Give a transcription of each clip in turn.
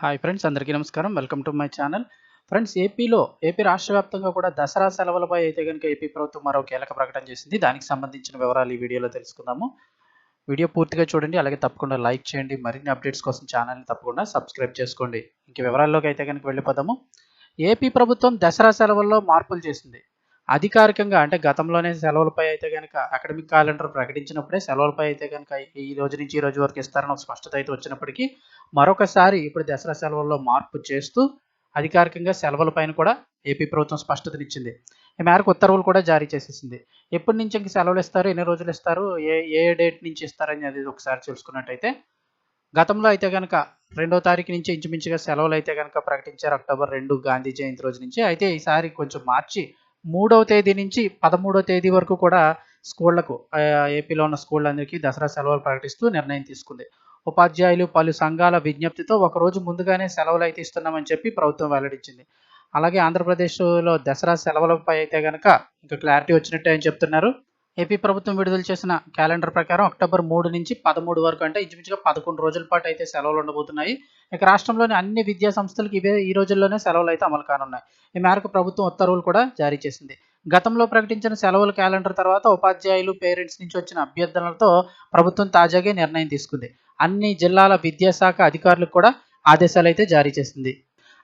Hi friends అందరికీ నమస్కారం. Welcome to my channel friends ఏపీలో ఏపీ రాష్ట్ర వ్యాప్తంగా కూడా దసరా సెలవులపై అయితే కనుక ఏపీ ప్రభుత్వం మరో కీలక ప్రకటన చేసింది. దానికి సంబంధించిన వివరాలు ఈ వీడియోలో తెలుసుకుందాము. వీడియో పూర్తిగా చూడండి అలాగే తప్పకుండా లైక్ చేయండి. మరిన్ని అప్డేట్స్ కోసం ఛానల్ని తప్పకుండా సబ్స్క్రైబ్ చేసుకోండి. ఇంక వివరాల్లోకి అయితే కనుక వెళ్ళిపోదాము. ఏపీ ప్రభుత్వం దసరా సెలవుల్లో మార్పులు చేసింది. అధికారికంగా అంటే గతంలోనే సెలవులపై అయితే కనుక అకాడమిక్ క్యాలెండర్ ప్రకటించినప్పుడే సెలవులపై అయితే కనుక ఈ రోజు నుంచి ఈ రోజు వరకు ఇస్తారని ఒక స్పష్టత అయితే వచ్చినప్పటికీ మరొకసారి ఇప్పుడు దసరా సెలవుల్లో మార్పు చేస్తూ అధికారికంగా సెలవులపైన కూడా ఏపీ ప్రభుత్వం స్పష్టతనిచ్చింది. ఈ మేరకు ఉత్తర్వులు కూడా జారీ చేసేసింది. ఎప్పటి నుంచి ఇంక సెలవులు ఇస్తారు? ఎన్ని రోజులు ఇస్తారు? ఏ ఏ డేట్ నుంచి ఇస్తారని అది ఒకసారి తెలుసుకున్నట్టయితే గతంలో అయితే కనుక రెండో తారీఖు నుంచి ఇంచుమించుగా సెలవులు అయితే కనుక ప్రకటించారు. అక్టోబర్ రెండు గాంధీ జయంతి రోజు నుంచి. అయితే ఈసారి కొంచెం మార్చి మూడవ తేదీ నుంచి పదమూడవ తేదీ వరకు కూడా స్కూళ్ళకు ఏపీలో ఉన్న స్కూళ్ళందరికీ దసరా సెలవులు ప్రకటిస్తూ నిర్ణయం తీసుకుంది. ఉపాధ్యాయులు పలు సంఘాల విజ్ఞప్తితో ఒకరోజు ముందుగానే సెలవులు అయితే ఇస్తున్నామని చెప్పి ప్రభుత్వం వెల్లడించింది. అలాగే ఆంధ్రప్రదేశ్లో దసరా సెలవులపై అయితే కనుక ఇంకా క్లారిటీ వచ్చినట్టే అని చెప్తున్నారు. ఏపీ ప్రభుత్వం విడుదల చేసిన క్యాలెండర్ ప్రకారం అక్టోబర్ మూడు నుంచి పదమూడు వరకు అంటే ఇంచుమించుగా పదకొండు రోజుల పాటు అయితే సెలవులు ఉండబోతున్నాయి. ఇక రాష్ట్రంలోని అన్ని విద్యా సంస్థలకు ఇవే ఈ రోజుల్లోనే సెలవులు అయితే అమలు కానున్నాయి. ఈ మేరకు ప్రభుత్వం ఉత్తర్వులు కూడా జారీ చేసింది. గతంలో ప్రకటించిన సెలవుల క్యాలెండర్ తర్వాత ఉపాధ్యాయులు పేరెంట్స్ నుంచి వచ్చిన అభ్యర్థనలతో ప్రభుత్వం తాజాగా నిర్ణయం తీసుకుంది. అన్ని జిల్లాల విద్యాశాఖ అధికారులకు కూడా ఆదేశాలు అయితే జారీ చేసింది.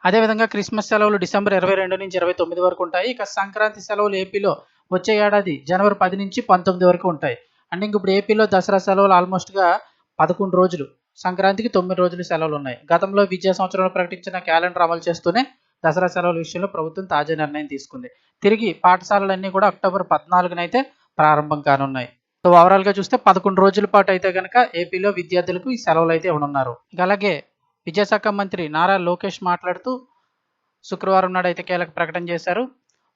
అదేవిధంగా క్రిస్మస్ సెలవులు డిసెంబర్ ఇరవై రెండు నుంచి ఇరవై తొమ్మిది వరకు ఉంటాయి. ఇక సంక్రాంతి సెలవులు ఏపీలో వచ్చే ఏడాది జనవరి పది నుంచి పంతొమ్మిది వరకు ఉంటాయి. అంటే ఇంక ఇప్పుడు ఏపీలో దసరా సెలవులు ఆల్మోస్ట్గా పదకొండు రోజులు. సంక్రాంతికి తొమ్మిది రోజులు సెలవులు ఉన్నాయి. గతంలో విద్యా సంవత్సరంలో ప్రకటించిన క్యాలెండర్ అమలు చేస్తూనే దసరా సెలవుల విషయంలో ప్రభుత్వం తాజా నిర్ణయం తీసుకుంది. తిరిగి పాఠశాలలన్నీ కూడా అక్టోబర్ పద్నాలుగునైతే ప్రారంభం కానున్నాయి. సో ఓవరాల్గా చూస్తే పదకొండు రోజుల పాటు అయితే కనుక ఏపీలో విద్యార్థులకు ఈ సెలవులు అయితే ఇవ్వనున్నారు. ఇక అలాగే విద్యాశాఖ మంత్రి నారా లోకేష్ మాట్లాడుతూ శుక్రవారం నాడు అయితే కీలక ప్రకటన చేశారు.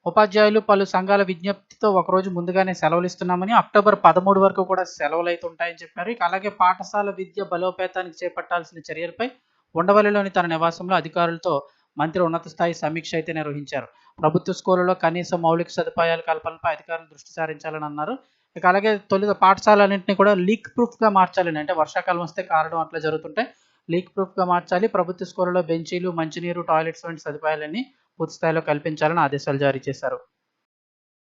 ఉపాధ్యాయులు పలు సంఘాల విజ్ఞప్తితో ఒకరోజు ముందుగానే సెలవులు ఇస్తున్నామని అక్టోబర్ పదమూడు వరకు కూడా సెలవులు అయితే ఉంటాయని చెప్పారు. ఇక అలాగే పాఠశాల విద్య బలోపేతానికి చేపట్టాల్సిన చర్యలపై ఉండవల్లిలోని తన నివాసంలో అధికారులతో మంత్రి ఉన్నత స్థాయి సమీక్ష అయితే నిర్వహించారు. ప్రభుత్వ స్కూళ్ళలో కనీస మౌలిక సదుపాయాల కల్పనపై అధికారులు దృష్టి సారించాలని అన్నారు. ఇక అలాగే తొలి పాఠశాలన్నింటినీ కూడా లీక్ ప్రూఫ్గా మార్చాలని అంటే వర్షాకాలం వస్తే కారడం అట్లా జరుగుతుంటే లీక్ ప్రూఫ్గా మార్చాలి. ప్రభుత్వ స్కూళ్ళలో బెంచీలు మంచినీరు టాయిలెట్స్ వంటి సదుపాయాలన్నీ పూర్తిస్థాయిలో కల్పించాలని ఆదేశాలు జారీ చేశారు.